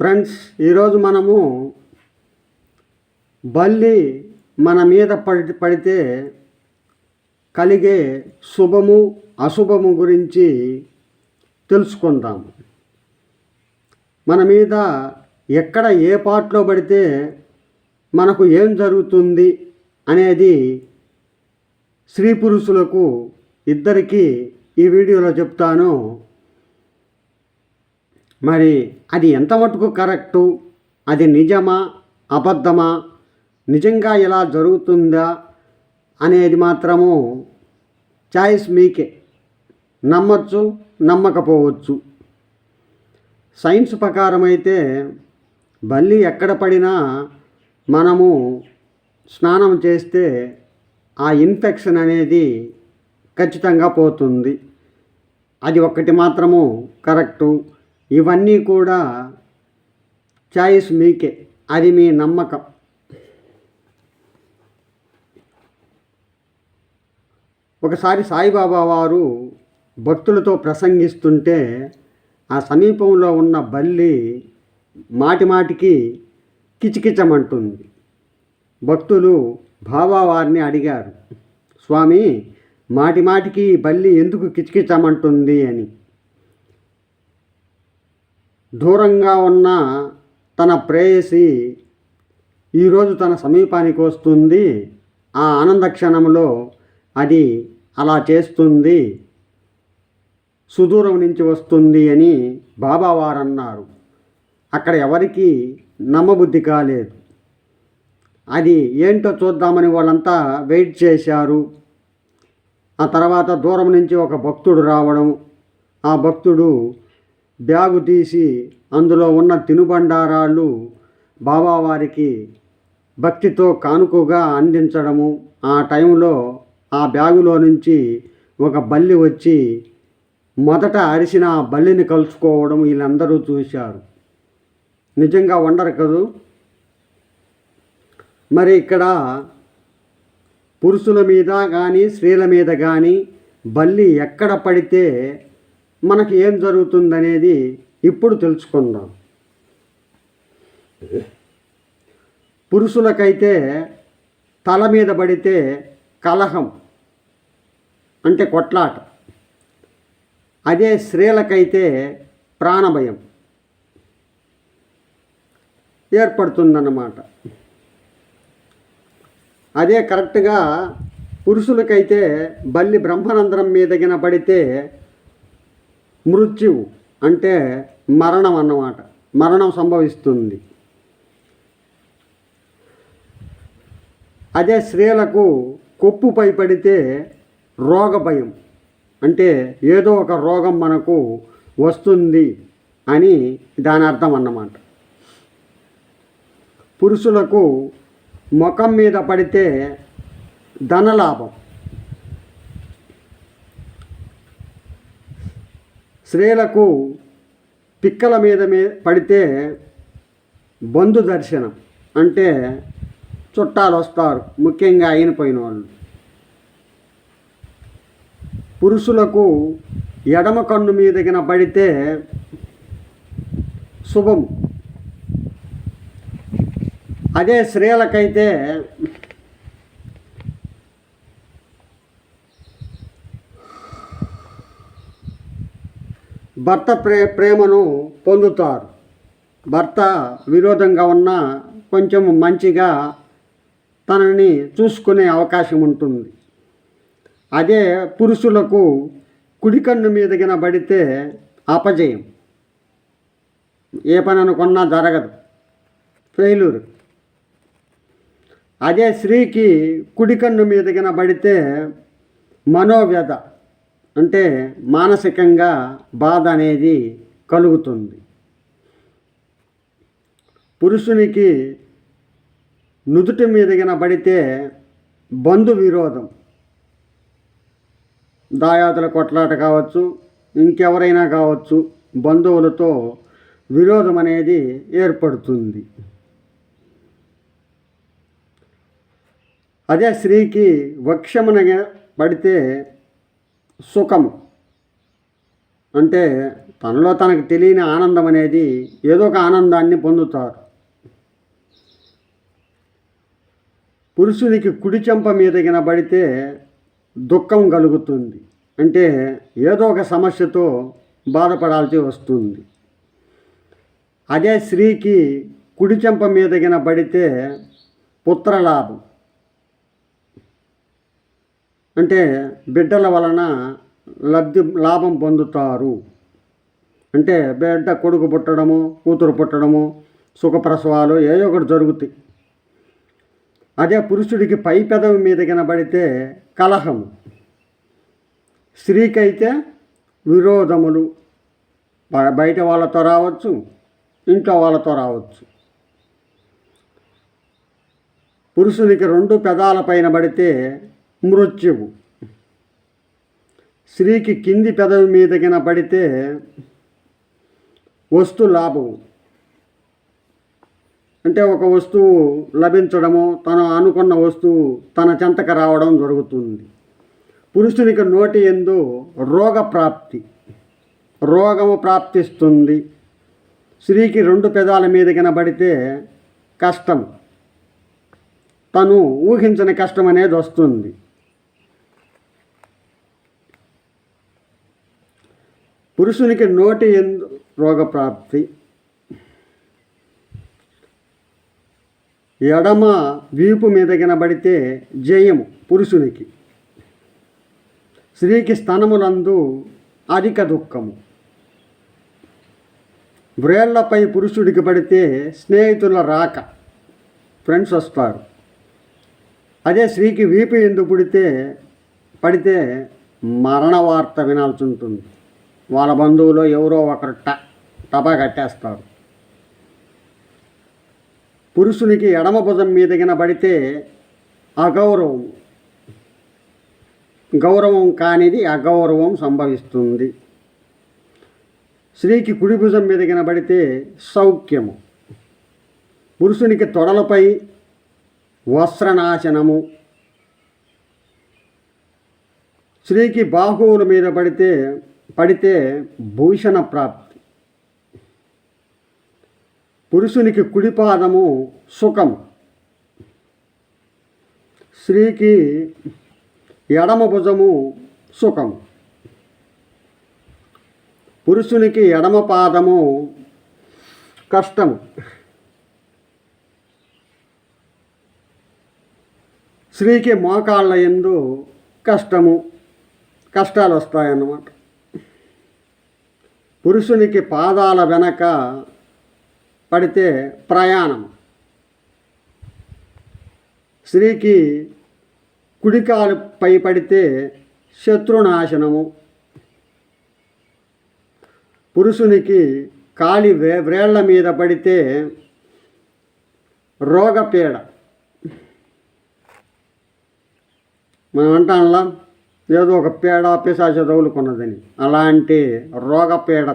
Friends ఈరోజు మనము బల్లి మన మీద పడి పడితే కలిగే శుభము అశుభము గురించి తెలుసుకుందాము మన మీద ఎక్కడ ఏ పాటలో పడితే మనకు ఏం జరుగుతుంది అనేది స్త్రీ పురుషులకు ఇద్దరికీ ఈ వీడియోలో చెప్తాను. మరి అది ఎంత మటుకు కరెక్టు? అది నిజమా? అబద్ధమా? నిజంగా ఇలా జరుగుతుందా? అనేది మాత్రము చాయిస్ మీకే. నమ్మచ్చు నమ్మకపోవచ్చు. సైన్స్ ప్రకారం అయితే బల్లి ఎక్కడ పడినా మనము స్నానం చేస్తే ఆ ఇన్ఫెక్షన్ అనేది ఖచ్చితంగా పోతుంది. అది ఒక్కటి మాత్రము కరెక్టు. ఇవన్నీ కూడా చాయిస్ మీకే. అది మీ నమ్మకం. ఒకసారి సాయిబాబా వారు భక్తులతో ప్రసంగిస్తుంటే ఆ సమీపంలో ఉన్న బల్లి మాటిమాటికి కిచకిచమంటుంది. భక్తులు బాబా వారిని అడిగారు స్వామి మాటిమాటికి బల్లి ఎందుకు కిచకిచమంటుంది అని. దూరంగా ఉన్న తన ప్రేయసి ఈరోజు తన సమీపానికి వస్తుంది. ఆ ఆనంద క్షణంలో అది అలా చేస్తుంది. సుదూరం నుంచి వస్తుంది అని బాబావారు అన్నారు అక్కడ ఎవరికి నమ్మబుద్ధి కాలేదు. అది ఏంటో చూద్దామని వాళ్ళంతా వెయిట్ చేశారు. ఆ తర్వాత దూరం నుంచి ఒక భక్తుడు రావడం. ఆ భక్తుడు బ్యాగు తీసి అందులో ఉన్న తినుబండారాలు బాబావారికి భక్తితో కానుకగా అందించడము. ఆ టైంలో ఆ బ్యాగులో నుంచి ఒక బల్లి వచ్చి మొదట అరిసిన ఆ బల్లిని కలుసుకోవడం వీళ్ళందరూ చూశారు. నిజంగా వండరు కదూ? మరి ఇక్కడ పురుషుల మీద కానీ స్త్రీల మీద కానీ బల్లి ఎక్కడ పడితే మనకి ఏం జరుగుతుందనేది ఇప్పుడు తెలుసుకుందాం. పురుషులకైతే తల మీద పడితే కలహం అంటే కొట్లాట. అదే స్త్రీలకైతే ప్రాణభయం ఏర్పడుతుందన్నమాట. అదే కరెక్ట్గా పురుషులకైతే బల్లి బ్రహ్మరంధ్రం మీదగిన పడితే మృత్యువు అంటే మరణం అన్నమాట. మరణం సంభవిస్తుంది. అదే స్త్రీలకు కొప్పుపై పడితే రోగ భయం అంటే ఏదో ఒక రోగం మనకు వస్తుంది అని దాని అర్థం అన్నమాట. పురుషులకు ముఖం మీద పడితే ధనలాభం. స్త్రీలకు పిక్కల మీద మీ పడితే బంధు దర్శనం అంటే చుట్టాలు వస్తారు ముఖ్యంగా అయినపోయిన వాళ్ళు పురుషులకు ఎడమ కన్ను మీదగిన పడితే శుభం అదే స్త్రీలకైతే భర్త ప్రే ప్రేమను పొందుతారు. భర్త విరోధంగా ఉన్న కొంచెం మంచిగా తనని చూసుకునే అవకాశం ఉంటుంది. అదే పురుషులకు కుడికన్ను మీదగిన పడితే అపజయం. ఏ పని అనుకున్నా జరగదు. ఫెయిలూరు అదే స్త్రీకి కుడికన్ను మీదగిన పడితే మనోవ్యధ. అంటే మానసికంగా బాధ అనేది కలుగుతుంది. పురుషునికి నుదుటి మీద పడితే బంధు విరోధం. దాయాదుల కొట్లాట కావచ్చు ఇంకెవరైనా కావచ్చు బంధువులతో విరోధం అనేది ఏర్పడుతుంది. అదే స్త్రీకి వక్షమున పడితే సుఖము. అంటే తనలో తనకు తెలియని ఆనందం అనేది ఏదో ఒక ఆనందాన్ని పొందుతారు పురుషునికి కుడి చెంప మీద పడితే దుఃఖం కలుగుతుంది. అంటే ఏదో ఒక సమస్యతో బాధపడాల్సి వస్తుంది. అదే స్త్రీకి కుడి చెంప మీద పడితే పుత్రలాభం. అంటే బిడ్డల వలన లబ్ధి లాభం పొందుతారు. అంటే బిడ్డ కొడుకు పుట్టడము కూతురు పుట్టడము సుఖప్రసవాలు ఏదో ఒకటి జరుగుతాయి. అదే పురుషుడికి పై పెదవి మీద కనబడితే కలహం స్త్రీకైతే విరోధములు. బయట వాళ్ళతో రావచ్చు ఇంట్లో వాళ్ళతో రావచ్చు. పురుషునికి రెండు పెదాల పైన పడితే మృత్యువు. స్త్రీకి కింది పెదవి మీదకిన పడితే వస్తు లాభము. అంటే ఒక వస్తువు లభించడము తను అనుకున్న వస్తువు తన చెంతకు రావడం జరుగుతుంది. పురుషునికి నోటి ఎందు రోగ ప్రాప్తి. రోగము ప్రాప్తిస్తుంది. స్త్రీకి రెండు పెదాల మీద కనబడితే కష్టం. తను ఊహించని కష్టం అనేది వస్తుంది. పురుషునికి నోటి ఎందు రోగప్రాప్తి. ఎడమ వీపు మీద కనబడితే జయము పురుషునికి. స్త్రీకి స్థనములందు అధిక దుఃఖము. వ్రేళ్ళపై పురుషుడికి పడితే స్నేహితుల రాక ఫ్రెండ్స్ వస్తారు. అదే స్త్రీకి వీపు ఎందు పుడితే పడితే మరణ వార్త వినాల్సి ఉంటుంది. వాళ్ళ బంధువులు ఎవరో ఒకరు ట టపా కట్టేస్తారు. పురుషునికి ఎడమ భుజం మీదగిన పడితే అగౌరవం. గౌరవం కానిది అగౌరవం సంభవిస్తుంది. స్త్రీకి కుడి భుజం మీదగిన పడితే సౌఖ్యము. పురుషునికి తొడలపై వస్త్రనాశనము. స్త్రీకి బాహువుల మీద పడితే పడితే భూషణ ప్రాప్తి. పురుషునికి కుడిపాదము సుఖం. స్త్రీకి ఎడమ భుజము సుఖం. పురుషునికి ఎడమ పాదము కష్టము స్త్రీకి మోకాళ్ళ ఎందు కష్టము కష్టాలు వస్తాయన్నమాట. పురుషునికి పాదాల వెనక పడితే ప్రయాణం. స్త్రీకి కుడికాలు పై పడితే శత్రునాశనము. పురుషునికి కాలి వే వ్రేళ్ళ మీద పడితే రోగపీడ. మనం అంటాంలా ఏదో ఒక పేడ పిశాచ తగులుకున్నదని. అలాంటి రోగపీడ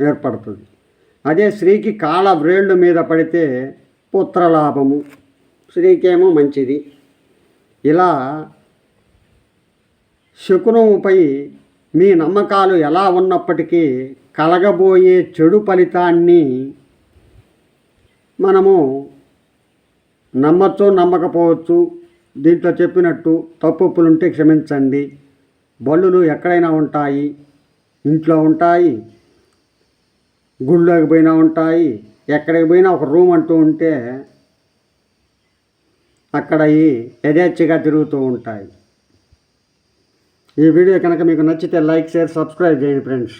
ఏర్పడుతుంది. అదే స్త్రీకి కాళ్ళ వ్రేళ్ళు మీద పడితే పుత్రలాభము. స్త్రీకేమో మంచిది. ఇలా శకునముపై మీ నమ్మకాలు ఎలా ఉన్నప్పటికీ కలగబోయే చెడు ఫలితాన్ని మనము నమ్మచ్చు నమ్మకపోవచ్చు దీంట్లో చెప్పినట్టు తప్పులుంటే క్షమించండి. బల్లులు ఎక్కడైనా ఉంటాయి ఇంట్లో ఉంటాయి గుళ్ళోకి పోయినా ఉంటాయి ఎక్కడికి పోయినా ఒక రూమ్ అంటూ ఉంటే అక్కడ ఈ యథేచ్ఛగా తిరుగుతూ ఉంటాయి. ఈ వీడియో కనుక మీకు నచ్చితే లైక్ షేర్ సబ్స్క్రైబ్ చేయండి ఫ్రెండ్స్.